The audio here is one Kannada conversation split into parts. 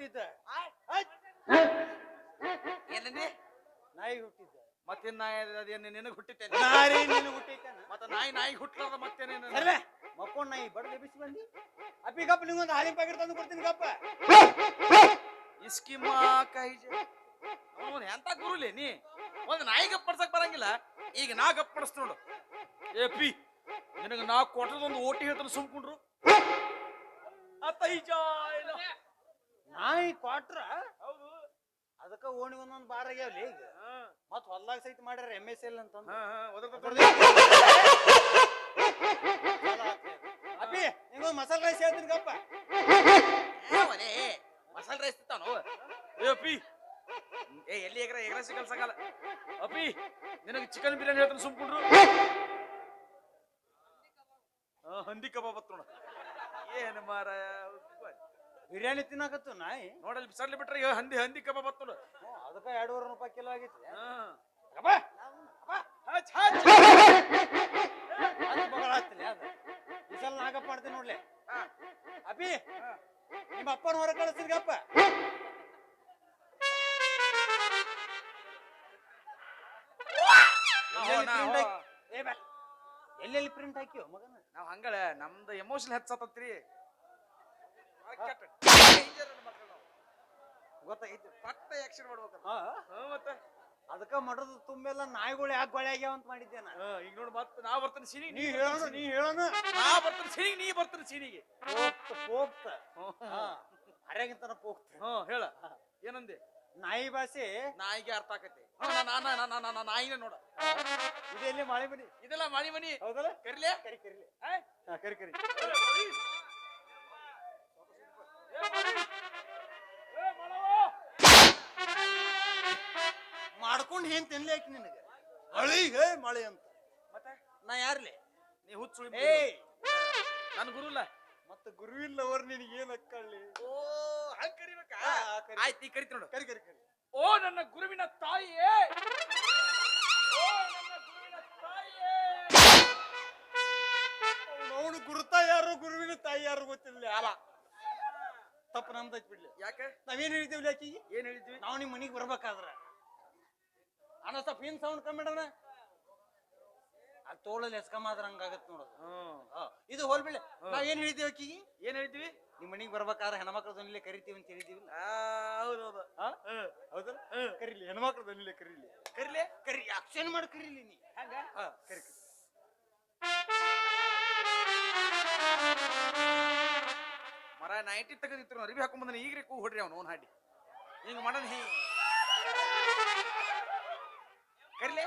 ಹುಟ್ಟಿದ್ದ. ಏನಂದಿ? ನಾಯಿ ಹುಟ್ಟಿದ್ದ. ಮತ್ತೇನ್ ನಾಯಿ ಅದೇನು ನಿನಗೆ ಹುಟ್ಟಿತ್ತೆ ನಾರಿ ನಿನಗೆ ಹುಟ್ಟಿತ್ತೆ ಮತ್ತೆ ನಾಯಿ ನಾಯಿ ಹುಟ್ಟದ ಮತ್ತೇನೇನು ಅಲ್ಲ ಮಕ್ಕೊಂಡ್ ನಾಯಿ ಬಡದ ಬಿಸಿ ಬಂದಿ? ಅಪ್ಪಿ ಗಪ್ಪ ನಿಂಗೊಂದು ಹಾಲಿನ ಪ್ಯಾಕೆಟ್ ತಂದು ಕೊಡ್ತೀನಿ ಇಸ್ಕಿ ಮಾ ಕೈಜ ಅವನು ಎಂತ ಗುರುಲಿ ನೀ? ಒಂದ್ ನಾಯಿ ಗಪ್ಪಡ್ಸಕ್ ಬರಂಗಿಲ್ಲ. ಈಗ ನಾ ಗಪ್ಪಡಿಸ್ ನೋಡು. ಏ ಪಿ ನಿನಗೆ ನಾ ಕೊಟ್ಟದೊಂದು ಓಟಿ ಹೇಳ್ತಾನೆ ಸುಮ್ಕೊಂಡ್ರು. ಅತ್ತೈಜಾ. ನಾಯಿ ಕ್ವಾಟ್ರ? ಹೌದು. ಅದಕ್ಕ ಓಣಿ ಒಂದೊಂದು ಬಾರ್ ಆಗ್ಯಾವಲಿ ಈಗ. ಹಾ, ಮತ್ ಹೊಲ್ದಾಗ ಸಹಿತ ಮಾಡ್ಯಾರ ಎಂ ಎಸ್ ಎಲ್ ಹೊಡ್ದಿ. ಅಪ್ಪಿ ನಿಂಗ ಮಸಾಲ ರೈಸ್ ಹೇಳ್ತೀನಿ ಗಪ್ಪ. ಮಸಾಲೆ ರೈಸ್ ತಿಂತಾನು? ಏ ಅಪ್ಪಿ. ಏ ಎಲ್ಲಿ ಎಗ್ರ ಎಗ್ರ ಸಿಗಲ್ ಸಾಕಲ್ಲ ಅಪ್ಪಿ ನಿನಗೆ ಚಿಕನ್ ಬಿರಿಯಾನಿ ಹೇಳ್ತಾನೆ ಸುಮ್ಕೊಂಡ್ರು ಆ ಹಂದಿ ಕಬಾಬ್ ಹತ್ರ ನೋಡ. ಏನು ಮಾರ ಬಿರಿಯಾನಿ ತಿನ್ನಕತ್ತು ನಾಯಿ? ನೋಡಲ್ಲಿ ಸರ್ಲಿ ಬಿಟ್ರೆ ಇವ್ ಹಂದಿ ಹಂದಿ ಕಬಾಬ್ ಬತ್ತು ನೋಡು ಹ್ಞೂ, ಅದಕ್ಕ ಎರಡೂವರೆ ರೂಪಾಯಿ ಕಿಲೋ ಆಗೈತಿ ಹಾ. ಗಪ್ಪ ಹಚ್, ಹಚ್. ಬಗಳ ಅದು ಈ ಸಲ ನಾಗಪ್ಪ ಮಾಡ್ತೀನಿ ನೋಡ್ಲಿ. ಹಾ. ನಿಮ್ಮ ಅಪ್ಪನ ಹೊರ ಕಳಿಸ್ತೀನಿ ಗಪ್ಪ. ನಾವು- ಎಲ್ಲೆಲ್ಲಿ print ನಾವು- ಹಾಕಿ- ಏ ಬಾ. ಎಲ್ಲೆಲ್ಲಿ ಪ್ರಿಂಟ್ ಹಾಕಿವ ಮಗನ? ನಾವ್ ಹಂಗಳ ನಮ್ದು ಎಮೋಷನ್ ಹೆಚ್ಚತ್ತತ್ರಿ ಗೊತ್ತಾಗೈತಿ ಪಟ್ಟ ಆಕ್ಷನ್ ಮಾಡ್ಬೇಕಲ್ಲ. ಹಾ ಹಾ, ಮತ್ತೆ? ಅದಕ್ಕ ಮಡದ ತುಂಬೆಲ್ಲ ನಾಯಿಗಳು ಯಾಕೆ ಗೊಳೆ ಆಗ್ಯಾವ ಅಂತ ಮಾಡಿದ್ದೆ ನಾ ಹಾ, ಈಗ ನೋಡು ಮತ್ತೆ ನಾ ಬರ್ತೀನಿ ಸೀನಿಗೆ ನೀ ಹೇಳೋಣ ನೀ ಹೇಳೋಣ. ನಾ ಬರ್ತೀನಿ ಸೀನಿಗೆ ನೀ ಬರ್ತೀನಿ ಸೀನಿಗೆ. ಹೋಗ್ತ ಪೋಕ್ತ ಹ್ಮ್. ಹಾ ಅರ್ಯಾಗಿಂತನ ಪೋಕ್ತ ಹ್ಮ್ ಹೇಳ. ಏನಂದೆ? ನಾಯಿ ಭಾಷೆ ನಾಯಿಗೆ ಅರ್ಥ ಆಕತಿ. ನಾಯಿನೇ ನೋಡ. ಇದೆಲ್ಲಿ ಮಳೆ ಮನಿ ಇದೆಲ್ಲ ಮಣಿ ಮನಿ ಹೌದಲ್ಲ? ಕರಿಲೆ? ಕರಿ ಕರಿಲಿ? ಕರಿ ಕರಿ. ಮಾಡ್ಕೊಂಡು ಏನ್ ತಿನ್ಲೇಕ್ ನಿನಗೆ? ಮಳಿ ಹೇ ಮಳೆ ಅಂತ. ಮತ್ತೆ? ನಾ ಯಾರ್ಲಿ? ನೀ ಹುಚ್ಚು ಏಯ್! ನನ್ನ ಗುರು ಇಲ್ಲ. ಮತ್ತ ಗುರುವಿಲ್ಲವರ್ ನಿನಗೆ ಏನ್ ಅಕ್ಕಳ್ಳಿ ಓ ಹಂಗ್ ಕರಿಬೇಕಾ. ಆಯ್ತು ಈ ಕರಿತಿ ನೋಡು. ಕರಿ ಕರಿ ಕರಿ. ಓ ನನ್ನ ಗುರುವಿನ ತಾಯಿಯೇ! ಓ ನನ್ನ ಗುರುವಿನ ತಾಯಿಯೇ! ಅವನು ಗುರುತ ಯಾರು ಗುರುವಿನ ತಾಯಿ ಯಾರು ಗೊತ್ತಿಲ್ಲ ಅಲ್ಲ ತಪ್ಪು ನಮ್ದೈತ್ ಬಿಡ್ಲಿ. ಯಾಕೆ? ನಾವೇನ್ ಹೇಳಿದ್ದೀವಿ ಆಕಿಗೆ? ಏನ್ ಹೇಳಿದ್ವಿ? ನಾವು ನಿಮ್ಮ ಮನಿಗ್ ಬರ್ಬೇಕಾದ್ರ. ಅಣ್ಣ ಸ್ವಲ್ಪ ಏನ್ ಸೌಂಡ್ ಕಮ್ಮಿ ಇಡೋಣ ಆ ತೋಳಲ್ಲಿ ಎಸ್ಕಮಾದ್ರ ಹಂಗಾಗತ್ ನೋಡೋದು ಆ, ಇದು ಹೋಲ್ಬಿಳೆ ನಾವ್ ಏನ್ ಹೇಳ್ತೀವಿ ಅಕ್ಕಿಗೆ? ಏನ್ ಹೇಳ್ತೀವಿ ನಿಮ್ ಮನಿಗೆ ಬರ್ಬೇಕಾದ್ರೆ ಹೆಣ್ಮಕ್ಳ ದೊನಿಲೆ ಕರಿತೀವಿ ಅಂತ ಹೇಳಿದೀವಿ ಆ ಹೌದೌದು. ಹೌದಲ್ಲ? ಕರೀಲಿ ಹೆಣ್ಮಕ್ಳ ದೊನಿಲೆ ಕರೀಲಿ. ಕರಿಲೆ? ಕರಿ ಆಕ್ಷನ್ ಮಾಡಿ ಕರೀಲಿ ನೀ. ಹಂಗ? ಹಾ ಕರಿ ಕರಿ. ಮರ ನೈಟಿ ತೆಗೆದಿತ್ತು ಅರಿವಿ ಹಾಕೊಂಡ್ ಬಂದನ. ಈಗ ಕೂ ಹೊಡ್ರಿ ಅವ್ನು ಅವ್ನು ಹಾಡಿ. ಹಿಂಗ್ ಮಾಡೋಣ ಹೀ. ಕರಿಲೆ?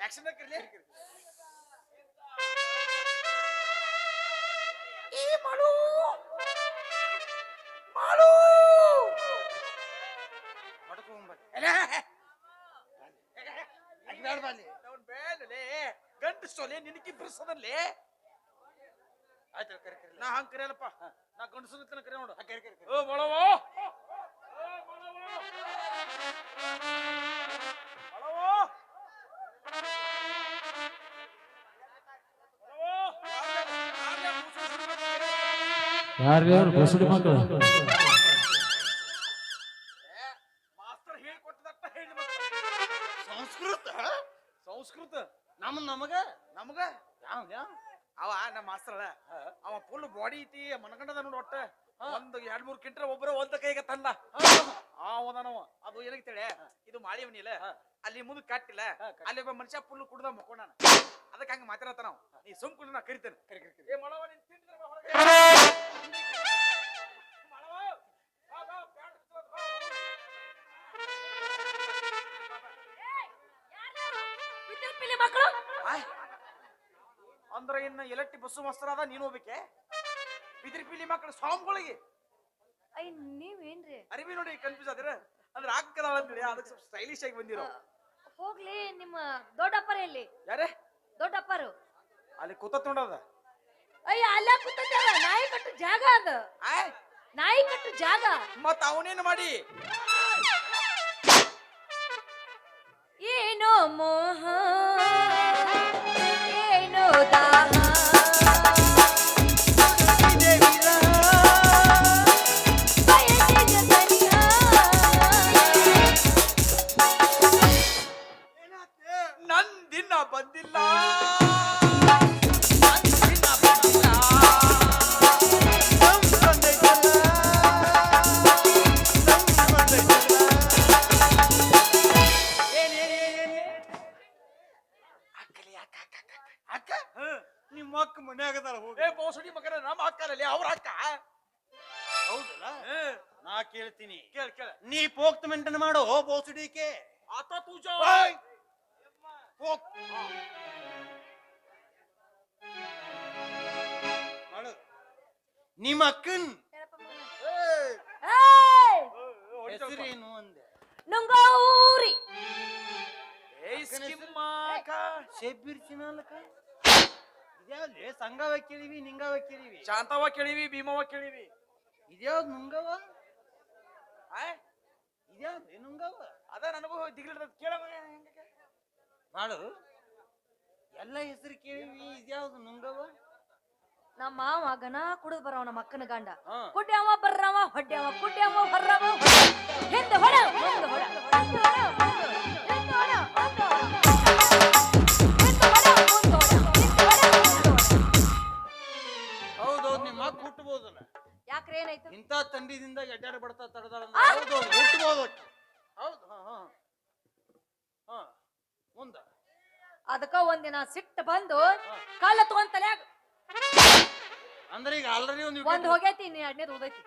ಆಕ್ಷನ್ ಕರಿಲೆ? ಈ ಮಾಡು. ಮಾಡು. ಹೊಡ್ಕೊಂಬರ್ರಿ ಅವ್ನ್ ಬೇಡಲೇ. ಗಂಟು ಸೊಲೆ ನಿನಕಿ ಬಿರ್ಸದಲ್ಲಿ ಆಯ್ತು ಕರಿ ಕರಿ ನಾ ಹಂಗ್ ಕರಿಯಲ್ಲಪ್ಪ. ನಾ ಗಂಡಸನ ಕರಿ ನೋಡು. ಕರಿ ಕರಿ ಬಳವೋ ಓ ಮೊಳವೋ ಯಾರ್ರಿ ಅವ್ರು ಬಸುಡಿ ಮಕ್ಕಳು. ಸಂಸ್ಕೃತ? ಸಂಸ್ಕೃತ. ನಮ್ ನಮಗ? ನಮಗ? ಯಾವ ಯಾವ? ಅವ ನಮ್ಮ ಮಾಸ್ತರ್ ಅಲ್ಲ ಅವ ಫುಲ್ ಬಾಡಿ ಐತಿ ಮನಗಂಡದ ನೋಡು ಒಟ್ಟ. ಒಂದ್ ಎರಡ್ ಮೂರ್ ಕಿಂಟ್ರ ಒಬ್ಬರ ಒಂದ ಕೈಗೆ ತಂದ. ಅವನವ ಅದು ಏನಂತೇಳಿ ಇದು ಮಾಳಿ ಮನಿಲ್ಲ ಅಲ್ಲಿ ಮುಂದೆ ಕಟ್ಟಿಲ್ಲ. ಅಲ್ಲಿ ಒಬ್ಬ ಮನುಷ್ಯ ಫುಲ್ ಕುಡ್ದ ಮಕ್ಕೊಂಡಾನ. ಅದಕ್ಕೆ ಹಂಗ ಮಾತಾಡತ್ತ ನಾವು ನೀ ಸುಮ್ ಕುಡ್ದು ನಾ ಕರಿತೇನೆ. ಕರಿ ಕರಿ ಕರಿ. ಏ ಮಳವ ನೀನ್ ಎಲೆಕ್ಟ್ರಿ ಬಸ್ಸು ಮಸ್ತರ ಅದ ನೀನು ಹೋಗ್ಬೇಕೆ? ಬಿದಿರಿ ಪಿಲಿ ಮಕ್ಕಳು ಸ್ವಾಮಿಗಳಿಗೆ. ಅಯ್ಯ ನೀವೇನ್ರಿ? ಅರಿವಿ ನೋಡಿ ಕನ್ಫ್ಯೂಸ್ ಆದಿರ? ಅಂದ್ರೆ ಹಾಕದಾಳ ಅಂತೇಳಿ ಅದಕ್ಕೆ ಸ್ವಲ್ಪ ಸ್ಟೈಲಿಶ್ ಆಗಿ ಬಂದಿರೋ. ಹೋಗ್ಲಿ ನಿಮ್ಮ ದೊಡ್ಡಪ್ಪರ ಎಲ್ಲಿ ಯಾರೇ? ದೊಡ್ಡಪ್ಪರು. ಅಲ್ಲಿ ಕೂತ ತೊಂಡದ ಅಯ್ಯ ಅಲ್ಲ ಕೂತಾರ ನಾಯಿ ಕಟ್ಟು ಜಾಗ ಅದ. ನಾಯಿ ಕಟ್ಟು ಜಾಗ. ಮತ್ತ ಅವನೇನು ಮಾಡಿ? ಏನೋ ಮೋಹ भिके ನಿಮ್ಮ ಅಕ್ಕನ್ ಹೆಸರೇನು ಅಂದೆ? ನಂಗೂರಿ ಸಂಘವ ಕೇಳಿವಿ ನಿಂಗವ ಕೇಳಿವಿ. ಶಾಂತವ ಕೇಳಿವಿ ಭೀಮವ ಕೇಳಿವಿ. ಇದ್ಯಾವ್ದು ನುಂಗವ? ಇದ್ಯಾವ್ದು ನುಂಗವ ಅದ ನನಗೂ ದಿಗ್ಲಿರ್ತದ ಕೇಳ ಮಾಡು. ಎಲ್ಲ ಹೆಸರು ಕೇಳಿವಿ ಇದ್ಯಾವ್ದು ನುಂಗವ? ನಮ್ಮ ಮಾವ ಗನ ಕುಡಿದ್ ಬರವ ನಮ್ಮ ಅಕ್ಕನ ಗಂಡ. ಕುಡ್ಯಾವ ಬರ್ರವ ಹೊಡ್ಯಾವ ಕುಡ್ಯಾವ ಬರ್ರವ ಹಿಂದೆ ಹೊಡ ಹಿಂದೆ ಹೊಡ, ಹಿಂದೆ ಹೊಡ, ಯಾಕ್ರೆ ಏನಾಯ್ತು? ಇಂಥ ತಂಡಿದಿಂದ ಎಡ್ಡಾಡ ಬಡ್ತಾ ತಡದಾಳ ಹುಟ್ಟಬಹುದು ಆಕಿ. ಹೌದು ಹಾ ಹಾ. ಹಾ ಮುಂದ. ಅದಕ್ಕ ಒಂದಿನ ಸಿಟ್ಟು ಬಂದು ಕಾಲ ತಗೊಂಡ್ ತಲ್ಯಾಗ ಅಂದ್ರೆ ಈಗ ಆಲ್ರೆಡಿ ಒಂದು ಒಂದ್ ವಿಕೆಟ್ ಹೋಗೈತಿ ಇನ್ನು ಎರಡನೇದು ಹೋಗೈತಿ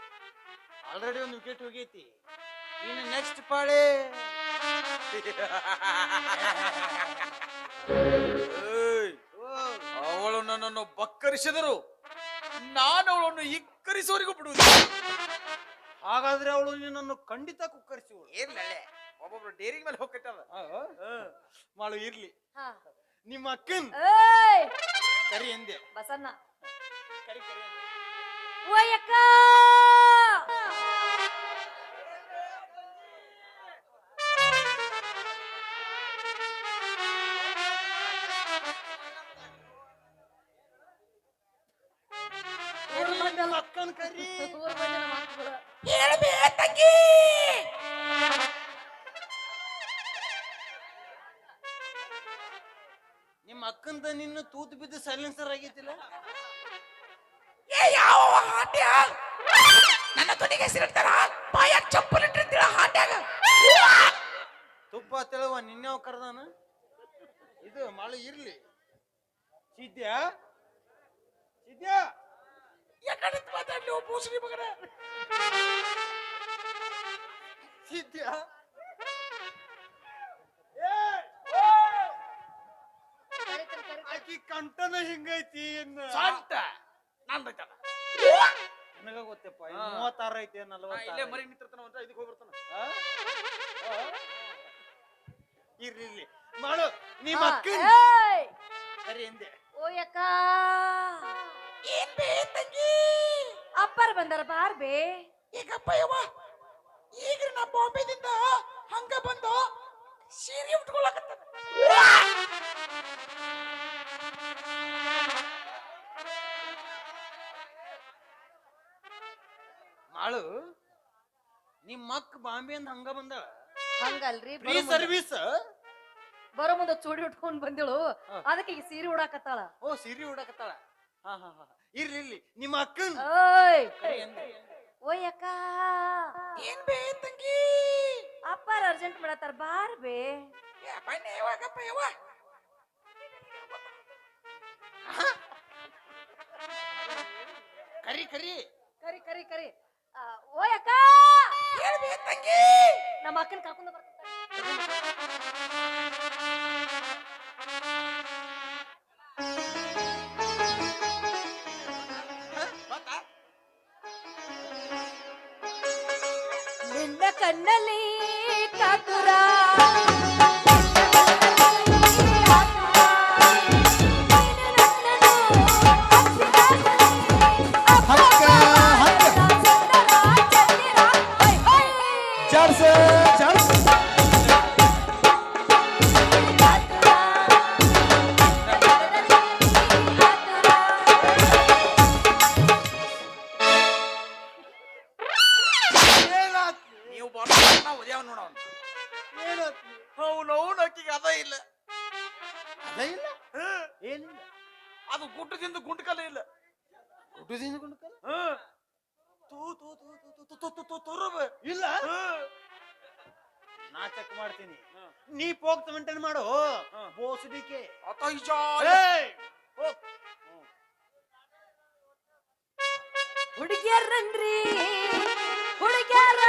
ಆಲ್ರೆಡಿ ಒಂದು ವಿಕೆಟ್ ಹೋಗೈತಿ. ಇನ್ನು ನೆಕ್ಸ್ಟ್ ಪಾಳಿ. ಓ, ಅವಳು ನನ್ನನ್ನು ಬಕ್ಕರಿಸಿದರು. ನಾನು ಅವಳನ್ನು ಇಕ್ಕರಿಸುವವರೆಗೂ ಬಿಡುವುದು ಹಾಗಾದ್ರೆ ಅವಳು ನಿನ್ನನ್ನು ಖಂಡಿತ ಕುಕ್ಕರಿಸುವಳು. ಏನ್ಲೇ ಒಬ್ಬೊಬ್ರು ಡೇರಿ ಮೇಲೆ ಹೋಗ್ಕಟ್ಟದ ಮಾಡು ಇರ್ಲಿ. ಹಾ. ನಿಮ್ಮ ಅಕ್ಕನ್ ಏಯ್! ಕರಿ ಎಂದೆ ಬಸಣ್ಣ. ಕರಿ ಕರಿ ಅಂದೆ. ಓಯಕ್ಕ ಕರಿ, ನಿನ್ನ ತೂತು ಬಿದ್ದು ಸೈಲೆನ್ಸರ್ ಆಗೈತಿಲ್ಲ ನನ್ನ ತುನಿಗೆ ಸಿರಿಡ್ತಾರ ಬಾಯ ಚಪ್ಪಲ್ ಇಟ್ಟಿರ್ತೀರ ಹಾಟ್ಯಾಗ ತುಪ್ಪ ತೆಳುವ ನಿನ್ನೆ ಕರ್ದಾನ? ಇದು ಮಳೆ ಇರ್ಲಿ. ಸಿದ್ಯಾ ಸಿದ್ಯಾ ಯಾಕಡೆ ಮಾತಾಡ್ಲಿ ಮಗನ. ಸಿದ್ಯಾ ಆಕಿ ಕಂಠನ ಹಿಂಗೈತಿ ಇನ್ನ? ಶಾಂತ ನಂದೈತಲ್ಲ ನನಗ ಗೊತ್ತಪ್ಪ. ಮೂವತ್ತಾರ ಐತಿ ನಾ ಇಲ್ಲೇ ಮರಿ ನಿಂತಿರ್ತಾನ ಅಂತ ಇದಕ್ಕೆ ಹೋಗಿ ಬರ್ತಾನ ಆ? ಆ? ಇರ್ಲಿ ಇರ್ಲಿ ಮಾಡು ನಿಮ್ಮ ಮಕ್ಕಳ ಸರಿ ಹಿಂದೆ. ಓಯಕ್ಕ. ಏನ್ ಬೇ ತಂಗಿ. ಅಪ್ಪರ್ ಬಂದಾರ ಬಾರ್ ಬೇ ಈಗಪ್ಪ ಯವ್ವ ಈಗ ನಮ್ಮ ಬಾಂಬೆದಿಂದ ಹಂಗ ಬಂದು ಸೀರೆ ಉಟ್ಕೊಳಕತ್ತ ಮಾಡು ನಿಮ್ಮ ಅಕ್ಕ ಬಾಂಬೆ ಅಂದ ಹಂಗ ಬಂದ ಹಂಗಲ್ರಿ ಫ್ರೀ ಬರೋ ಮುಂದೆ- ಸರ್ವಿಸ್ ಬರೋ ಮುಂದ ಚೂಡಿ ಉಟ್ಕೊಂಡ್ ಬಂದಿಳು. ಹಾ. ಅದಕ್ಕೆ ಈಗ ಸೀರೆ ಉಡಾಕತ್ತಾಳ. ಓ ಸೀರೆ ಉಡಾಕತ್ತಾಳ. ಹಾ ಹಾ ಹಾ ಇರ್ಲಿ ಇರ್ಲಿ. ನಿಮ್ಮ ಅಕ್ಕನ್? ಓಯ್! ಕರಿ ಎಂದೆ ಅಕ್ಕ! ಏನ್ ಬೇ ತಂಗಿ? ಅಪ್ಪಾರ ಅರ್ಜೆಂಟ್ ಮಾಡತ್ತಾರ ಬಾರ್ ಬೇ. ಬನ್ನಿ ಯಾವಾಗಪ್ಪ ಯವ್ವ ಕರಿ ಕರಿ. ಕರಿ ಕರಿ ಕರಿ. ಆ, ಓಯಕ್ಕ ಹೇಳ್ಬೇ ತಂಗಿ ನಮ್ಮ ಅಕ್ಕನ ಕರ್ಕೊಂಡ್ ಬರ್ತಾರೆ ಗೊತ್ತಾ ನಿನ್ನ ಕಣ್ಣಲ್ಲಿ ಕಾತುರ ಇಲ್ಲ ಏನಿಲ್ಲ. ಅದು ಗುಡ್ಡದಿಂದ ಗುಂಡ್ಕಲ್ಲ ಇಲ್ಲ. ಗುಡ್ಡದಿಂದ ಗುಂಡ್ಕಲ್ಲ? ತೂ ತೂ ತೂ ತೂ ತೂ ತೂ ತೂ ತೂ ತುರುಬ. ಇಲ್ಲ? ನಾ ಚೆಕ್ ಮಾಡ್ತೀನಿ. ನೀ ಪೋಗ್ತ ಮೇಂಟೈನ್ ಮಾಡು. ಬೋಸಡಿಕೆ ಅತ ಈಜ. ಏಯ್! ಹೋಗ್. ಹುಡುಗಿಯರನ್ರಿ ಹುಡುಗಿಯರ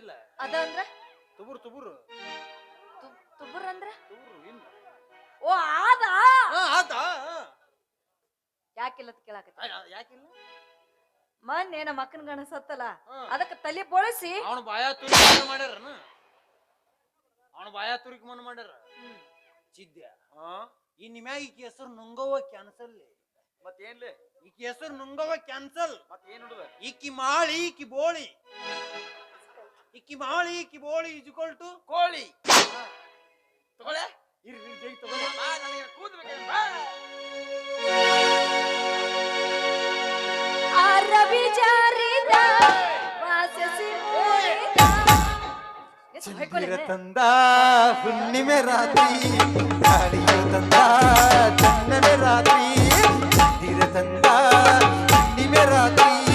ಇಲ್ಲ. ಅದ ಅಂದ್ರ? ತುಬುರು ತುಬುರು. ತು- ಅಂದ್ರ? ತುಬುರು ಇಲ್ಲ. ಓ ಆದ ಹಾ ಆತ ಯಾಕಿಲ್ಲ ಅಂತ ಕೇಳಾಕತ್ತಿ. ಯಾಕಿಲ್ಲ? ಮೊನ್ನೆ ನಮ್ಮ ಅಕ್ಕನ ಗಣ ಸತ್ತಲ್ಲ ಹಾ. ಅದಕ್ಕೆ ತಲೆ ಬೋಳಿಸಿ. ಅವನ ಬಾಯ ತುರಿಕ್ ಮನ ಮಾಡ್ಯಾರ ಅವನ ಬಾಯ ತುರಿಕ್ ಮನ ಮಾಡ್ಯಾರ? ಚಿದ್ಯ. ಇನ್ ನಿಮ್ಯಾಗ ಈಕಿ ಹೆಸರು ನುಂಗವ್ವ ಕ್ಯಾನ್ಸಲ್. ಮತ್ತೇನ್ಲಿ? ಈಕಿ ಹೆಸರು ನುಂಗವ್ವ ಕ್ಯಾನ್ಸಲ್. ಮತ್ತೇನ್ ಏನ್ ಹುಡುಗ ಈಕಿ ಮಾಳಿ ಈಕಿ ಬೋಳಿ. ಈಕಿ ಮಾಳಿ ಈಕಿ ಬೋಳಿ ಇಜ್ಕೊಲ್ ಟು ಕೋಳಿ. ತಗೊಳ್ಳೆ. ಇರ್ರಿ ಜೈ ತಗೊಳ್ಳಿ. ಬಾ ನನಗೆ ಕೂದ್ಬೇಕು ಬಾ. ಆ ರವಿ ಜಾರಿದ ವಾಸಸಿ ಹೊಯ್ಕೊಲೆ? ಚಿಂದಿರ ತಂದ ಹುಣ್ಣಿಮೆ ರಾತ್ರಿ ಗಾಳಿಯು ತಂದ ಚಂದನ ರಾತ್ರಿ. ಚಿಂದಿರ ತಂದ ಹುಣ್ಣಿಮೆ ರಾತ್ರಿ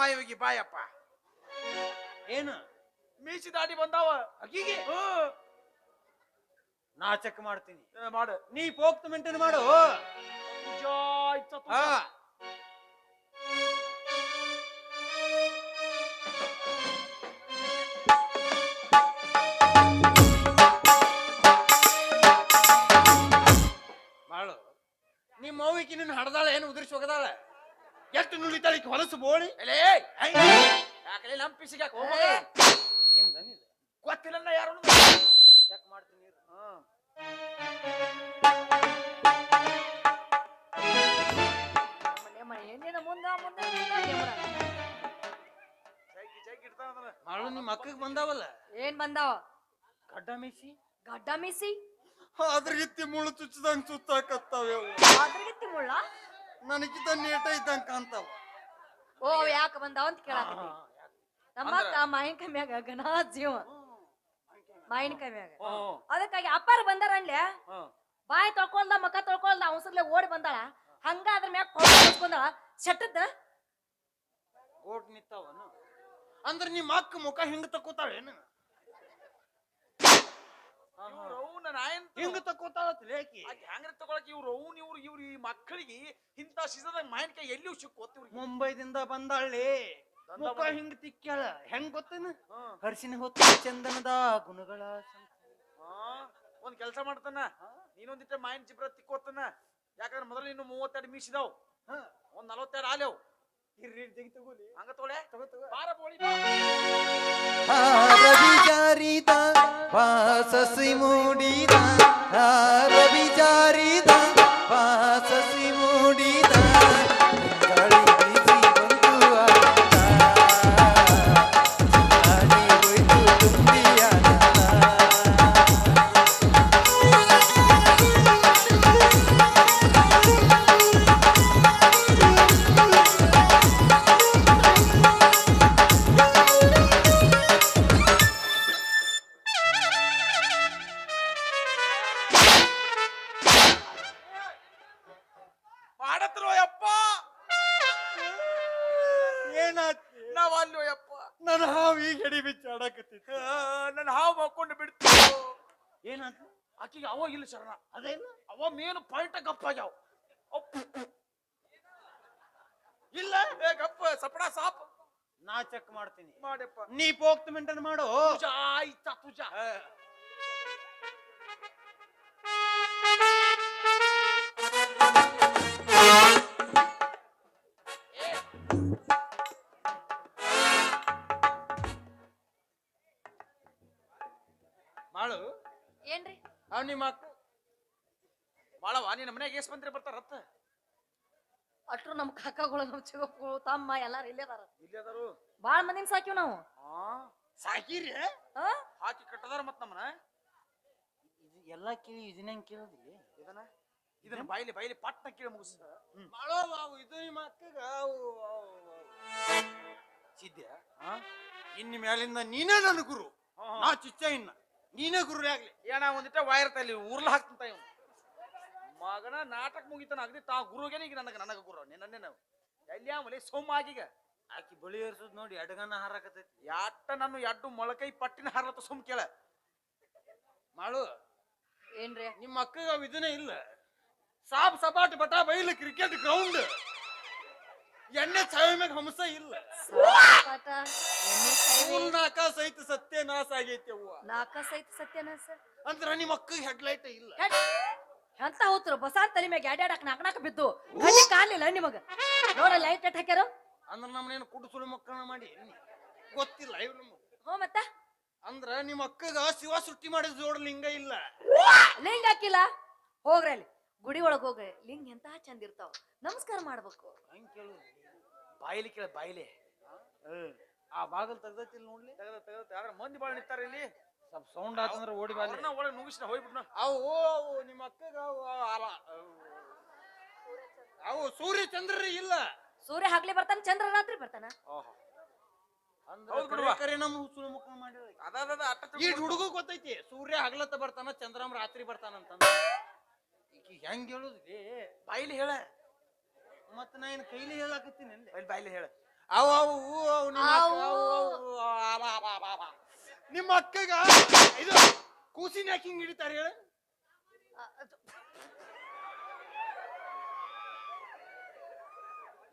ಮಾಯೋಗಿ ಬಾಯಪ್ಪ. ಏನು? ಮೀಸಿದಾಡಿ ಬಂದಾವ. ಅಕ್ಕಿಗೆ. ನಾ ಚೆಕ್ ಮಾಡ್ತೀನಿ. ಮಾಡು. ನೀ ಪೋಕ್ತ ಮೇಂಟೈನ್ ಮಾಡು. ಹಾ. ಮಾಡು ನಿಮ್ಮ ಅವ್ವಿಗೆ ನಿನ್ನ ಹಡ್ದಾಳ ಏನು ಉದುರಿಸಿ ಹೋಗದಾಳ? ಎಷ್ಟು ನುಳಿತಾಳ ಈಕಿ ಹೊಲಸು ಬೋಳಿ? ಯಾಕಲೆ ಪಿಸಿಗೆ ಯಾಕೆ ಹೋಗ ನಿಮ್ ದನಿದೆ ಗೊತ್ತಿಲ್ಲ ಯಾರು ಚೆಕ್ ಮಾಡ್ತೀನಿ ಹಾ ಮನೆ ಮನೆ ಏನೇನ ಮುಂದ ಮುಂದೆ. ಮಾಡು ನಿಮ್ಮ ಅಕ್ಕಗ್ ಬಂದಾವಲ್ಲ. ಏನ್ ಬಂದಾವ? ಗಡ್ಡ ಮೀಸಿ? ಗಡ್ಡ ಮೀಸಿ? ಅದ್ರಗಿತ್ತಿ ಮುಳ್ಳು ಚುಚ್ಚದಂಗ್ ಅದ್ರ ಅದ್ರಗಿತ್ತಿ ಮುಳ್ಳ? ನನಗಿದ್ದ ನೇಟ ಇದ್ದಂಗ ಕಾಣ್ತಾವ. ಓ ಯಾಕ ಬಂದಾವ ಅಂತ ಕೇಳಾಕ ನಮ್ಮ ಅಕ್ಕ ಮಾವಿನಕಾಯಿ ಮ್ಯಾಗ ಗಣ ಜೀವ. ಮಾಯಿನ ಮ್ಯಾಗ ಅದಕ್ಕಾಗಿ ಅಪ್ಪಾರ ಬಂದಾರ ಅನ್ಲೆ? ಬಾಯಿ ತೊಳ್ಕೊಳ್ದ ಮಕ ತೊಳ್ಕೊಳ್ದ ಅವಸರ್ಲೆ ಓಡಿ ಬಂದಾಳ. ಹಂಗ ಅದ್ರ ಮ್ಯಾಗ ಕೊಂಡ್ಕೊಂಡಾಳ ಶಟ್ಟದ ನಿಂತಾವನು ಅಂದ್ರ ನಿಮ್ಮ ಅಕ್ಕ ಮುಖ ಹಿಂಗ ತಕೋತಾಳೇನು ಇವ್ರು ಅವ್ನ ನಾಯನ್ ಹಿಂಗ ತಕೋತಾಳತ್ ಲೇಕಿ? ಆಕೆ ಹೆಂಗ್ರ ತಗೊಳಕ್ ಇವ್ರು ಅವ್ನ ಇವ್ರು ಇವ್ರು ಈ ಮಕ್ಕಳಿಗೆ ಇಂತ ಸಿಸದ ಮಾವಿನಕಾಯಿ ಎಲ್ಲಿ ಸಿಕ್ಕೋತ್ ಇವ್ರಿಗೆ? ಮುಂಬೈದಿಂದ ಬಂದಾಳೆ ಮುಖ ಹಿಂಗ ತಿಕ್ಕ್ಯಾಳ. ಹೆಂಗ್ ಗೊತ್ತೇನ? ಹರ್ಷಿನ ಹರ್ಸಿನ ಹೊತ್ತು ಚಂದನದ ಗುಣಗಳ. ಆ, ಒಂದ್ ಕೆಲಸ ಮಾಡ್ತಾನ. ನೀನೊಂದಿಟ್ಟ ಮಾಯಿನ ಚಿಬ್ರ ತಿಕ್ಕೋತನ. ಯಾಕಂದ್ರೆ ಮೊದಲು ಇನ್ನು ಮೂವತ್ತೆರಡು ಮೀಸಿದಾವ್ ಹ. ಒಂದ್ ನಲವತ್ತೆರಡು ಆಲೇವ್. ಇರ್ರಿ ಜಗಿ ತಗೋಲಿ ಹಂಗ ತೊಳೆ ತಗೋ ನನ್ನ ಹಾವು ಹಾಕೊಂಡು ಬಿಡ್ತು. ಏನಂತ ಆಕಿಗೆ ಅವ ಇಲ್ಲ ಶರಣ. ಅದೇನು? ಅವ ಮೇನು ಪಾಯಿಂಟ್ ಗಪ್ಪಾಗ್ಯಾವ. ಇಲ್ಲ? ಏ ಗಪ್ಪ ಸಪಡ ಸಾಪ್. ನಾ ಚೆಕ್ ಮಾಡ್ತೀನಿ. ಮಾಡಪ್ಪ. ನೀ ಪೋಕ್ತ ಮೆಂಟನ್ ಮಾಡು. ತುಜಾ ಆಯ್ತಾ ತುಜಾ ಮಾಡು ಏನ್ರಿ? ಅವ್ ನಿಮ್ಮ ಅಕ್ಕ. ಮಾಳವ ನಿನ್ನ ಮನ್ಯಾಗ ಎಷ್ಟು ಮಂತ್ರಿ ಬರ್ತಾರ ಅತ್ತ? ಅಟ್ರು ನಮ್ಮ ಕಾಕಗಳು ನಮ್ ಚಿಗಪ್ಪಗಳು ತಮ್ಮ ಎಲ್ಲಾರು ಇಲ್ಲೇ ಅದಾರ. ಇಲ್ಲಿ ಅದಾರು? ಬಾಳ ಮಂದಿನ ಸಾಕಿವ್ ನಾವು. ಆ ಸಾಕಿರಿ? ಆ? ಹಾಕಿ ಕಟ್ಟದಾರ ಮತ್ ನಮ್ಮನ ಎಲ್ಲ ಕೇಳಿ ಇದನ್ನ ಕೇಳಿದ್ರಿ? ಇದನ್ನ? ಇದನ್ನ ಬಾಯಿಲಿ ಬಾಯಿಲಿ ಪಟ್ಟ ಕೇಳಿ ಮುಗಿಸ. ಮಾಡೋ ಅವು ಇದು ನಿಮ್ಮ ಅಕ್ಕಗ ಅವು. ಸಿದ್ಯ ಇನ್ನು ಮ್ಯಾಲಿಂದ ನೀನೇ ನನ್ನ ಗುರು. ನಾ ಚಿಚ್ಚ ಇನ್ನ. ನೀನೇ ಗುರು ಆಗ್ಲಿ. ಏನ ಒಂದಿಟ್ಟ ವೈರ್ ತಲ್ಲಿ ಉರ್ಲ ಹಾಕ್ತಂತ ಇವ್ನು ಮಗನ ನಾಟಕ ಮುಗಿತಾನ ಅಗದಿ ತಾ ಗುರುಗೇನೆ ಈಗ ನನಗ ನನಗ ಗುರು ನಿನ್ನೆ ನಾವು ಎಲ್ಲಿ ಸೋಮಾಗಿಗ ಸೋಮಾಗೀಗ. ಆಕಿ ಬಳಿ ಏರ್ಸೋದ್ ನೋಡಿ ಅಡಗನ ಹಾರಾಕತೈತಿ ಯಾಟ ನಾನು ಎಡ್ಡು ಮೊಳಕೈ ಪಟ್ಟಿನ ಹಾರತ ಸುಮ್ ಕೇಳ. ಮಾಳು ಏನ್ರಿ? ನಿಮ್ಮ ಅಕ್ಕಗ ಅವ್ ಇದನ್ನೇ ಇಲ್ಲ. ಸಾಬ್ ಸಪಾಟ್ ಬಟಾ ಬೈಲ್ ಕ್ರಿಕೆಟ್ ಗ್ರೌಂಡ್ ಎಣ್ಣೆ ಛಾವೆ ಮ್ಯಾಗ ಹಂಸ ಇಲ್ಲ. ಎಣ್ಣೆ ನಾಕ ಸಹಿತ ಸತ್ಯನಾಶ ಆಗೈತಿ ಅವ್ವ. ನಾಲ್ಕ ಸಹಿತ ಸತ್ಯನಾಸ ಅಂದ್ರ ನಿಮ್ಮ ಅಕ್ಕಗೆ ಹೆಡ್ಲೈಟ್ ಇಲ್ಲ. ಹೆಡ್. ಎಂತ ಹೋತ್ರು? ಬಸಾನ್ ತಲೆ ಮ್ಯಾಗ ಎಡ್ಯಾಡಕ್ ನಾಕ್ ನಾಕ್ ಬಿದ್ದು. ಕಣ್ಣಿ ಕಾಲಿಲ್ಲ ನಿಮಗ? ನೋಡ ಲೈಟ್ ಎಟ್ ಹಾಕ್ಯಾರ? ಅಂದ್ರ ನಮ್ಮನೇನು ಸುಳಿ ಮಕ್ಕಳನ್ನ ಮಾಡಿ ಎಣ್ಣೆ. ಗೊತ್ತಿಲ್ಲ ಇವ್ ನಮ್ಗೆ. ಹ್ಞೂ ಮತ್ತ? ಅಂದ್ರ ನಿಮ್ಮ ಅಕ್ಕಗ ಶಿವ ಸೃಷ್ಟಿ ಮಾಡಿದ ಜೋಡ ಲಿಂಗ ಇಲ್ಲ. ಲಿಂಗ ಹಾಕಿಲ್ಲ? ಹೋಗ್ರಿ ಅಲ್ಲಿ. ಗುಡಿ ಒಳಗ ಹೋಗ್ರಿ. ಲಿಂಗ ಎಂತ ಚಂದ ಇರ್ತಾವ. ನಮಸ್ಕಾರ ಮಾಡ್ಬೇಕು. ಹಂಗ್ ಕೇಳು. ಬಾಯಿಲಿ ಕೇಳ ಬಾಯಿಲಿ. ಆ ಬಾಗಲ್ ತೆಗ್ದೈತಿ ನೋಡ್ಲಿ? ತೆಗದ ತೆಗದ ಆದ್ರೆ ಮಂದಿ ಬಾಳ ನಿಂತಾರ ಇಲ್ಲಿ. ಸ್ವಲ್ಪ ಸೌಂಡ್ ಆತಂದ್ರೆ ಓಡಿ ಬಾಲಿ ಅವ್ರನ್ನ ಒಳಗೆ ನುಗ್ಗಿಸ್ನ ಹೋಗ್ಬಿಟ್ನ ಅವು ಅವು ನಿಮ್ಮ ಅಕ್ಕಗ ಅವು ಅವ ಅವು. ಸೂರ್ಯ ಚಂದ್ರ ಇಲ್ಲ. ಸೂರ್ಯ ಹಗ್ಲಿ ಬರ್ತಾನ ಚಂದ್ರ ರಾತ್ರಿ ಬರ್ತಾನ? ಓಹೋ. ಈ ಹುಡುಗ ಗೊತ್ತೈತಿ ಸೂರ್ಯ ಹಗಲತ್ತ ಬರ್ತಾನ ಚಂದ್ರಮ್ಮ ರಾತ್ರಿ ಬರ್ತಾನ ಅಂತಂದ ಹೆಂಗ್ ಹೇಳುದ್ರಿ ಬಾಯಿಲಿ ಹೇಳ. ಮತ್ತ ನಾ ಏನ್ ಕೈಲಿ ಹೇಳಾಕತ್ತೀನಿ ಅಲ್ಲಿ ಬಾಯ್ಲಿ ಹೇಳ. ಅವ ಅವು ಅವು ನಿಮ್ಮ ಅಕ್ಕ, ಅವು. ಅವು, ಅವು, ಅವ, ಅವ, ಅವ, ಅವ. ನಿಮ್ಮ ಅಕ್ಕಗ ಇದು ಕೂಸಿನ ಯಾಕೆ ಹಿಂಗ್ ಹಿಡಿತಾರೆ ಹೇಳ.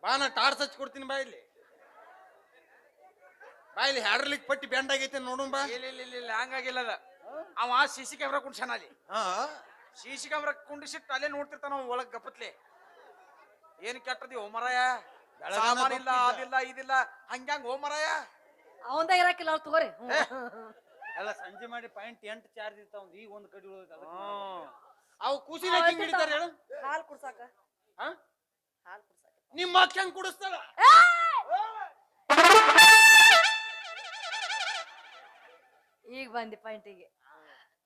ಬಾ ನಾ ಟಾರ್ಚ್ ಹಚ್ಚಿ ಕೊಡ್ತೀನಿ ಬಾ ಇಲ್ಲಿ. ಬಾ ಇಲ್ಲಿ ಹ್ಯಾಡ್ರಲಿಕ್ ಪಟ್ಟಿ ಬೆಂಡ್ ಆಗೈತೆ ನೋಡೋಣ ಬಾ. ಇಲ್ಲ ಇಲ್ಲ ಇಲ್ಲ ಇಲ್ಲ ಹಂಗಾಗಿಲ್ಲ ಅದ. ಅವ ಸಿ ಸಿ ಕ್ಯಾಮ್ರಾ ಕುಂಡ್ಸಾನ ಅಲ್ಲಿ. ಹಾ. ಸಿ ಸಿ ಕ್ಯಾಮ್ರಾ ಕುಂಡಿಸಿಟ್ಟು ಅಲ್ಲೇ ನೋಡ್ತಿರ್ತಾನ ಅವ ಒಳಗ್ ಗಪ್ಪತ್ಲೆ ಏನ್ ಕೆಟ್ಟದಿ ಓಮರಾಯ? ಸಾಮಾನಿಲ್ಲ. ಅದಿಲ್ಲ ಇದಿಲ್ಲ. ಹಂಗ್ಯಾಂಗ ಓ ಮರಾಯ ಅವಂದ ಇರಾಕಿಲ್ಲ ಅವ್ರು ತಗೋರಿ. ಎಲ್ಲ ಸಂಜೆ ಮಾಡಿ ಪಾಯಿಂಟ್ ಎಂಟು ಚಾರ್ಜ್ ಇರ್ತಾವ ಈಗ ಒಂದ್ ಕಡಿ ಉಳಿದ. ಅವು ಕೂಸಿನ ಹಿಡಿತಾರೆ ಹಿಂಗ್ ಹಿಡಿತಾರ ಹೇಳು. ಹಾಲ್ ಕುಡ್ಸಾಕ. ಹಾ ಹಾಲ್ ಕುಡ್ಸಾಕ. ನಿಮ್ಮ ಅಕ್ಕ ಹೆಂಗ್ ಕುಡಿಸ್ತಾಳ? ಈಗ ಬಂದಿ ಪಾಯಿಂಟಿಗೆ.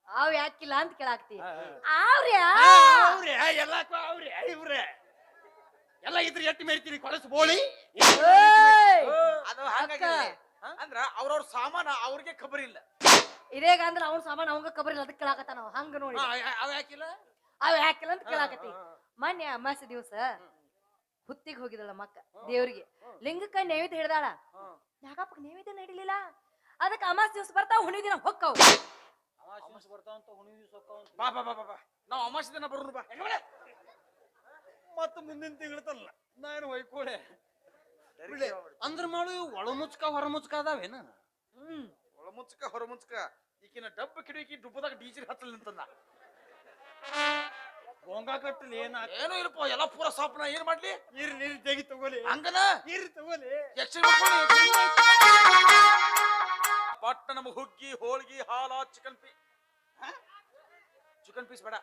ಅವ್ ಯಾಕಿಲ್ಲ ಅಂತ ಕೇಳಾಕ್ತಿ. ಅವ್ರೆ ಅವ್ರೆ ಎಲ್ಲ ಅವ್ರೆ ಇವ್ರೆ ಎಲ್ಲ ಇದ್ರ ಎಟ್ಟಿ ಮೇರ್ತೀರಿ ಕೊಳಸು ಬೋಳಿ. ಅದು? ಅಂದ್ರ ಅವ್ರವ್ರ ಸಾಮಾನ ಅವ್ರಿಗೆ ಖಬರ್ ಇಲ್ಲ. ಇದೇಗ ಅಂದ್ರ ಅವ್ನ ಸಾಮಾನು ಅವಂಗ ಖಬರ್ ಇಲ್ಲ ಅದಕ್ಕೆ ಕೇಳಾಕತ್ತ ನಾವು ಹಂಗ ನೋಡಿ. ಅವ ಯಾಕಿಲ್ಲ? ಅವ ಯಾಕಿಲ್ಲ ಅಂತ ಕೇಳಾಕತಿ ಮೊನ್ನೆ ಅಮಾಸೆ ದಿವಸ ಹುತ್ತಿಗೆ ಹೋಗಿದಳ ಮಕ್ಕ ದೇವ್ರಿಗೆ. ಲಿಂಗಕ್ಕ ನೈವೇದ್ಯ ಹಿಡ್ದಾಳ ಯಾಕಪ್ಪ ನೈವೇದ್ಯ ನಡಿಲಿಲ್ಲ? ಅದಕ್ಕೆ ಅಮಾಸೆ ದಿವಸ ಬರ್ತಾವ ಹುಣಿ ದಿನ ಹೊಕ್ಕವು. ದಿವಸ ಬರ್ತಾವಂತ ಹುಣಿ ದಿವ್ಸ. ಬಾ ಬಾ ಬಾ ಬಾ ಬಾ. ನಾವು ಅಮಾಸೆ ದಿನ ಬರೋಣ ಬಾ. ಮತ್ತ ಮುಂದಿನ ತಿಂಗಳ ನಾನು ಹೊಯ್ಕೋಳೆ. ಅಂದ್ರ ಮಾಡು ಒಳ ಮುಚ್ಕ ಹೊರ ಮುಚ್ಕ ಅದಾವೇನ ಹ್ಮ್. ಒಳ ಮುಚ್ಕ ಹೊರ ಮುಚ್ಕ. ಈಕಿನ ಡಬ್ಬ ಕಿಡಿಕಿ ಡುಬ್ಬದಾಗ ಡೀಜಿಲ್ ಹತ್ತಲ್ ನಿಂತಂದ. ಗೋಂಗಾ ಕಟ್ಟಲಿ ಏನ ಏನೋ ಇಲ್ಲಪ್ಪ ಎಲ್ಲ ಪೂರ ಸಾಪ್ನ ಏನ್ ಮಾಡ್ಲಿ? ಇರ್ಲಿ ನೀರ್ ತೆಗಿ ತಗೋಲಿ. ಹಂಗನ? ಇರ್ಲಿ ತಗೋಲಿ. ಎಷ್ಟು ಪಟ್ಟ ನಮಗ್ ಹುಗ್ಗಿ ಹೋಳ್ಗಿ ಹಾಲ ಚಿಕನ್ ಪೀ ಚಿಕನ್ ಪೀಸ್ ಬೇಡ.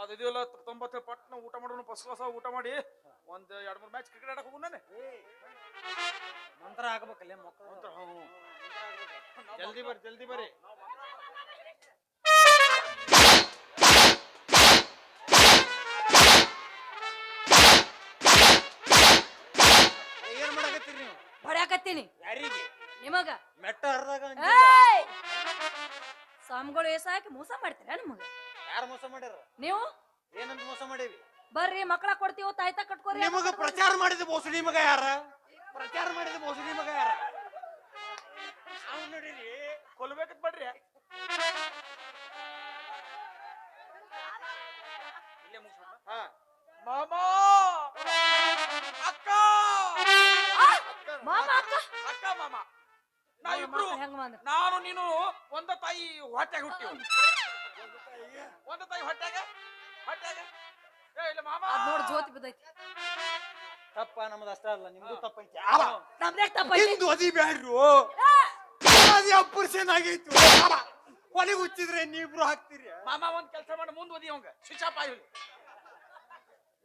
ಅದು ಇದೆಲ್ಲ ತೊಂಬತ್ತು ಪಟ್ನ ಊಟ ಮಾಡೋಣ ಫಸ್ಟ್ ಕ್ಲಾಸ್ ಊಟ ಮಾಡಿ ಒಂದು ಎರಡು ಮೂರು ಮ್ಯಾಚ್ ಕ್ರಿಕೆಟ್ ಆಡಕ್ ಹೋಗು ನಾನು. ಮಂತ್ರ ಹಾಕ್ಬೇಕಲ್ಲ ಮಕ್ಕಳು. ಜಲ್ದಿ ಬರ್ರಿ ಜಲ್ದಿ ಬರ್ರಿ. ಏನ್ ಮಾಡಕತ್ತೀರಿ ನೀವು? ಹೊಡ್ಯಾಕತ್ತೀನಿ ಯಾರಿಗೆ? ನಿಮಗ? ಮೆಟ್ಟ ಹರ್ದಾಗ ಏಯ್! ಸ್ವಾಮಿಗಳು ಏಸ ಹಾಕಿ ಮೋಸ ಮಾಡ್ತೀರಾ ನಿಮಗ? ಯಾರು ಮೋಸ ಮಾಡ್ಯಾರ? ನೀವು? ಏನಂತ ಮೋಸ ಮಾಡೇವಿ ಬರ್ರಿ ಮಕ್ಕಳ ಕೊಡ್ತೀವೋ ತಾಯ್ತ ಕಟ್ಕೋರಿ ನಿಮಗ ಪ್ರಚಾರ ಮಾಡಿದ ಬೋಸಡಿ ಮಗ ಯಾರ? ಪ್ರಚಾರ ಮಾಡಿದ ಬೋಸಡಿ ಮಗ ಯಾರ? ಅವ್ನ್ ನೋಡಿರಿ ಕೊಲ್ಬೇಕಂತ ಮಾಡ್ರಿ ಇಲ್ಲೇ ಮುಗಿಸ್ಬಿಡ. ಹಾ. ಮಾಮಾ! ಅಕ್ಕ! ಮಾಮ ಅಕ್ಕ. ಅಕ್ಕ ಮಾಮ. ನಾವಿಬ್ರು ಹೆಂಗ ಬಂದ್ರ? ನಾನು ನೀನು ಒಂದ ತಾಯಿ ಹೊಟ್ಟೆಗೆ ಹುಟ್ಟಿವ್. ಒಂದ ತಾಯಿ ಹೊಟ್ಟೆಗೆ? ಹೊಟ್ಟೆಗೆ? ಏ ಇಲ್ಲ ಮಾಮ. ಅದ್ ನೋಡ್ ಜ್ಯೋತಿ ಬಿದ್ದೈತಿ ತಪ್ಪ ನಮ್ದು ಅಷ್ಟ ಅಲ್ಲ ನಿಮ್ದು ತಪ್ಪೈತಿ. ನಮ್ದೇ ತಪ್ಪೈತಿ. ಹಿಂದ್ ಓದಿ ಬ್ಯಾಡ್ರು. ಅದು ಅಪ್ಪರ್ಸೇನ್ ಆಗೈತು. ಕೊನೆಗೆ ಹುಚ್ಚಿದ್ರೆ ನೀಬ್ರು ಹಾಕ್ತೀರಿ. ಮಾಮ ಒಂದ್ ಕೆಲಸ ಮಾಡಿ ಮುಂದ್ ಓದಿ ಅವಂಗ. ಸ್ವಿಚ್ ಆಫ್ ಆಗಿ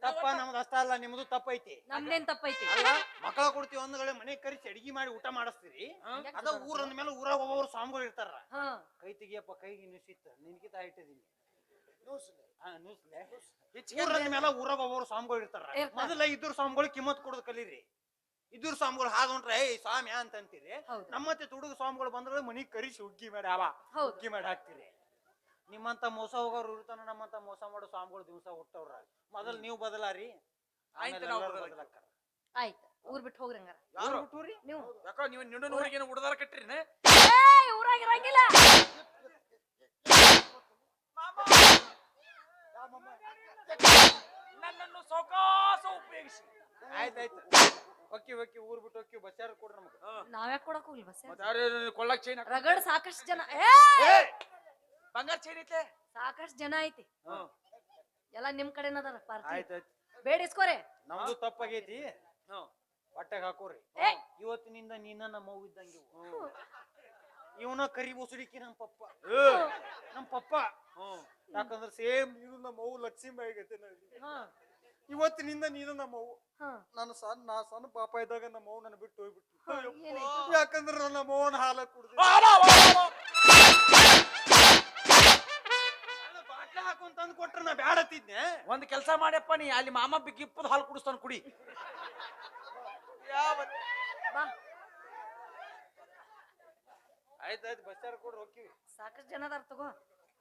ತಪ್ಪ ನಮ್ದು ಅಷ್ಟ ಅಲ್ಲ ನಿಮ್ದು ತಪ್ಪೈತಿ. ನಮ್ದೇನ್ ತಪ್ಪೈತಿ? ಅಲ್ಲ ಮಕ್ಕಳ ಕೊಡ್ತೀವಿ ಒಂದ್ಗಳೆ ಮನೆ ಕರಿಸಿ ಅಡಿಗೆ ಮಾಡಿ ಊಟ ಮಾಡಿಸ್ತೀರಿ. ಅದ ಊರ ಅಂದ್ಮೇಲೆ ಊರಾಗ ಒಬ್ಬೊಬ್ರು ಸ್ವಾಮಿಗಳು ಇರ್ತಾರ. ಹಾ. ಕೈ ತೆಗಿಯಪ್ಪ ಕೈಗೆ ನುಸಿತ್ತ ನಿನ್ಕಿತ ಇಟ್ಟಿದೀನಿ ಹಾ, ನುಸ್ಲೆ? ಹೆಚ್ಚಿಗೆ ಊರ ಮೇಲೆ ಊರಾಗ ಒಬ್ಬೊಬ್ರು ಸ್ವಾಮಿಗಳು ಇರ್ತಾರ. ಇರ್ತಾರ. ಮೊದಲ ಇದ್ರ ಸ್ವಾಮಿಗಳು ಕಿಮ್ಮತ್ ಕೊಡೋದು ಕಲೀರಿ. ಇದ್ರ ಸ್ವಾಮಿಗಳು ಹಾದ್ ಹೊಂಟ್ರೆ ಏಯ್ ಸ್ವಾಮಿ ಅಂತ ಅಂತೀರಿ ಹೌದು. ನಮ್ಮತ್ತೆ ತುಡುಗ ಸ್ವಾಮಿಗಳು ಬಂದ್ರೆ ಮನಿಗ್ ಕರಿಸಿ ಹುಗ್ಗಿ ಮಾಡಿ ಅವ ಹೌದು. ಹುಗ್ಗಿ ಮಾಡಿ ಹಾಕ್ತೀರಿ. ನಿಮ್ಮಂತ ಮೋಸ ಹೋಗೋರು ಇರ್ತಾನ ನಮ್ಮಂತ ಮೋಸ ಮಾಡೋ ಸ್ವಾಮಿಗಳು ದಿವಸ ಹುಟ್ಟವ್ರ. ಮೊದಲ್ ನೀವು ಬದಲಾರಿ. ಆಯ್ತು ಆಮೇಲೆ ನಾವು ಎಲ್ಲರೂ ಬದಲಾಗ್ತೀವಿ. ಬದಲಾಗ್ತಾರ. ಆಯ್ತು. ಊರ್ ಬಿಟ್ಟು ಹೋಗ್ರಿ ಹಂಗಾರ. ಯಾರು? ಊರ್? ನೀವು. ಯಾಕೋ ನೀವು ನಿಂಡನೂರಿಗೆ ಊರಿಗೆ ಉಡದಾರ ಕಟ್ಟ್ರಿ ಏಯ್ ಊರಾಗ ನನ್ನನ್ನು ಸೌಕಾಸ ಉಪಯೋಗಿಸಿ. ಆಯ್ತಾಯ್ತು. ಒಕ್ಕಿ ಒಕ್ಕಿ ಊರ್ ಬಿಟ್ಟು ಒಕ್ಕಿ ಬಸ್ಸಾರ ಕೊಡ್ರಿ ನಮ್ಗೆ? ನಾವ್ಯಾಕ್ ಕೊಡಕ್ ಹೋಗ್ಲಿ ಬಸ್ ಮತ್ತೆ ಯಾರು ಕೊಳ್ಳಕ್ ಚೈನ್ ರಗಡ್ ಸಾಕಷ್ಟು ಜನ ಏ! ಬಂಗಾರ ಚೈನ್ ಐತೆ? ಸಾಕಷ್ಟು ಜನ ಐತಿ. ಹ್ಮ್. ಎಲ್ಲ ನಿಮ್ ಕಡೆನ ಅದಾರ ಪಾರ್ಟಿ. ಆಯ್ತಾಯ್ತು. ಬೇಡ ಇಸ್ಕೋರಿ. ನಮ್ದು ತಪ್ಪಾಗೈತಿ. ಹ್ಮ್. ಹೊಟ್ಟೆಗೆ ಹಾಕೋರಿ. ಏ. ಇವತ್ತಿನಿಂದ ನೀನ ನಮ್ಮ ಅವ್ವ ಇದ್ದಂಗೆ ಇವು. ಇವನ ಕರಿ ಮುಸುಡಿಕಿ ನಮ್ಮ ಪಪ್ಪ. ಏ. ನಮ್ಮ ಪಪ್ಪ. ಯಾಕಂದ್ರೆ ಸೇಮ್ ನೀನು ನಮ್ಮ ಅವ್ವ ಲಕ್ಷ್ಮೀಬಾಯಿ ಆಗೈತೆ ಹಾ. ಇವತ್ತಿನಿಂದ ನೀನು ನಮ್ಮ ಅವ್ವ. ಹಾ. ನಾನು ಸಣ್ಣ ನಾ ಸಣ್ಣ ಪಾಪ ಇದ್ದಾಗ ನಮ್ಮ ಅವ್ವ ನನ್ನ ಬಿಟ್ಟು ಹೋಗ್ಬಿಟ್ಟು ಯಾಕಂದ್ರೆ ನನ್ನ ಅವ್ವನ ಹಾಲ ಕುಡ್ದು ಹಾಕೊಂಡ್ ತಂದು ಕೊಟ್ರ ನಾ ಬ್ಯಾಡತ್ತಿದ್ನೆ ಒಂದ್ ಕೆಲಸ ಮಾಡ್ಯಪ್ಪ ನೀ ಅಲ್ಲಿ ಮಾಮ ಬಿಗಿಪ್ಪದ ಹಾಲು ಕುಡಿಸ್ತಾನ ಕುಡಿ. ಯಾವ ಬಾ ಆಯ್ತಾಯ್ತು ಬಸ್ಸಾರ ಕೊಡ್ರಿ ಹೋಗ್ತೀವಿ. ಸಾಕಷ್ಟು ಜನ ಅದಾರ ತಗೋ.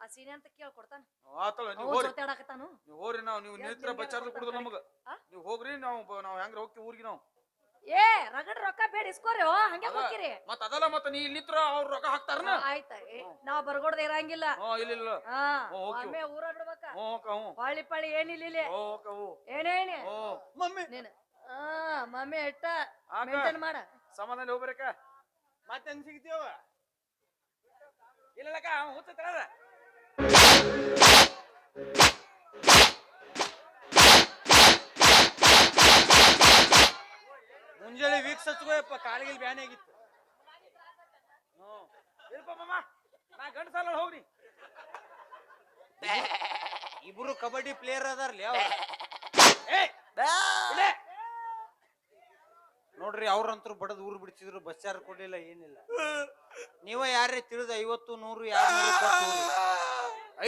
ಆ ಸೀನೆ ಅಂತ ಕೇಳಿ ಕೊಡ್ತಾನ. ಆತಳ ನೀವು ಅವ್ ಹೋರಿ ಜೊತೆಡಾಕತ್ತಾನು ನೀವು ಹೋಗ್ರಿ ನಾವು ನೀವು ನಿಂತ್ರ ಬಚ್ಚಾರ್ದು ಕುಡಿದ್ರು ನಮಗ. ಆ? ನೀವು ಹೋಗ್ರಿ ನಾವು ಬ- ನಾವು ಹೆಂಗ್ರ ಹೋಗ್ತೀವಿ ಊರಿಗೆ ನಾವು. ಏ ರಗಡ ರೊಕ್ಕ ಬೇಡ ಇಸ್ಕೋರಿ ಓ ಹಂಗೆ ಅದ. ಹೋಗಿರಿ ಮತ್ತ ಅದಲ್ಲ ಮತ್ತ ನೀ ಇಲ್ಲಿ ನಿಂತ್ರ ಅವ್ರ ರೊಕ್ಕ ಹಾಕ್ತಾರನ? ಆಯ್ತ ಏ, ನಾವ್ ಬರ್ಗೋಡ್ದ ಇರಂಗಿಲ್ಲ. ಹಾ ಇಲ್ಲ ಇಲ್ಲ ಹಾ ಹ್ಞೂ, ಹೋಗ್ತೀವಿ. ಒಮ್ಮೆ ಊರ ಬಿಡ್ಬೇಕ. ಹ್ಞೂ ಅಕ್ಕ ಹ್ಞೂ ಪಾಳಿ ಪಾಳಿ ಏನಿಲ್ಲ ಇಲ್ಲಿ. ಹ್ಞೂ ಅಕ್ಕ ಹ್ಞೂ ಏನೇನಿ? ಹ್ಞೂ ಮಮ್ಮಿ. ನೀನ್ ಆ ಮಮ್ಮಿ ಎಟ್ಟ? ಆಕ. ಮೇಂಟೈನ್ ಮಾಡ. ಸಮಾಧಾನ ಹೋಗ್ಬೇಕ ಮತ್ತೆ ಸಿಗ್ತೀವ ಇಲ್ಲ ಹುಚ್ಚ ಮುಂಜಾನೆ ವೀಕ್ಸ್ ಹಚ್ಕೋಯಪ್ಪ ಕಾಲಿಗೆ ಬ್ಯಾನ್ ಆಗಿತ್ತು. ನಾ ಗಂಡಸಲ್ಲ ಹೋಗ್ರಿ. ಇಬ್ರು ಕಬಡ್ಡಿ ಪ್ಲೇಯರ್ ಅದಾರ್ಲಿ ಅವ್ರು. ನೋಡ್ರಿ ಅವ್ರಂತರು ಬಡದ್ ಊರ್ ಬಿಡ್ತಿದ್ರು ಬಸ್ ಯಾರು ಕೊಡ್ಲಿಲ್ಲ ಏನಿಲ್ಲ. ನೀವ ಯಾರೇ ತಿಳಿದ ಐವತ್ತು ನೂರು ಯಾರು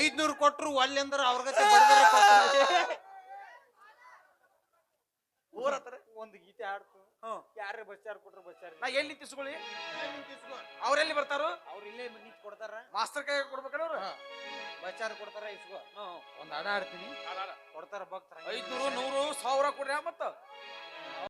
ಐದ್ನೂರು ಕೊಟ್ರು ಅಲ್ಲಿ ಅಂದ್ರೆ ಅವ್ರ ಊರ ಹತ್ರ ಒಂದು ಗೀತೆ ಹಾಡ್ತು. ಹ್ಞೂ. ಯಾರೇ ಬಸ್ ಚಾರ್ ಕೊಟ್ರು ಬಸ್ ನಾ ಎಲ್ಲಿ ತಿಸ್ಕೊಳ್ಳಿ ಅವ್ರೆಲ್ಲಿ ಬರ್ತಾರು? ಅವ್ರು ಇಲ್ಲೇ ನಿಂತ್ ಕೊಡ್ತಾರ. ಮಾಸ್ತರ್ ಕೈ ಕೊಡ್ಬೇಕಲ್ಲ ಅವ್ರು? ಬಸ್ ಚಾರ್ ಕೊಡ್ತಾರ ಇಸ್ಕೋ. ಒಂದ್ ಹಾಡ ಆಡ್ತೀನಿ ಕೊಡ್ತಾರ ಭಕ್ತರ. ಐದ್ನೂರು ನೂರು ಸಾವಿರ ಕೊಡ್ರಿ ಮತ್ತ.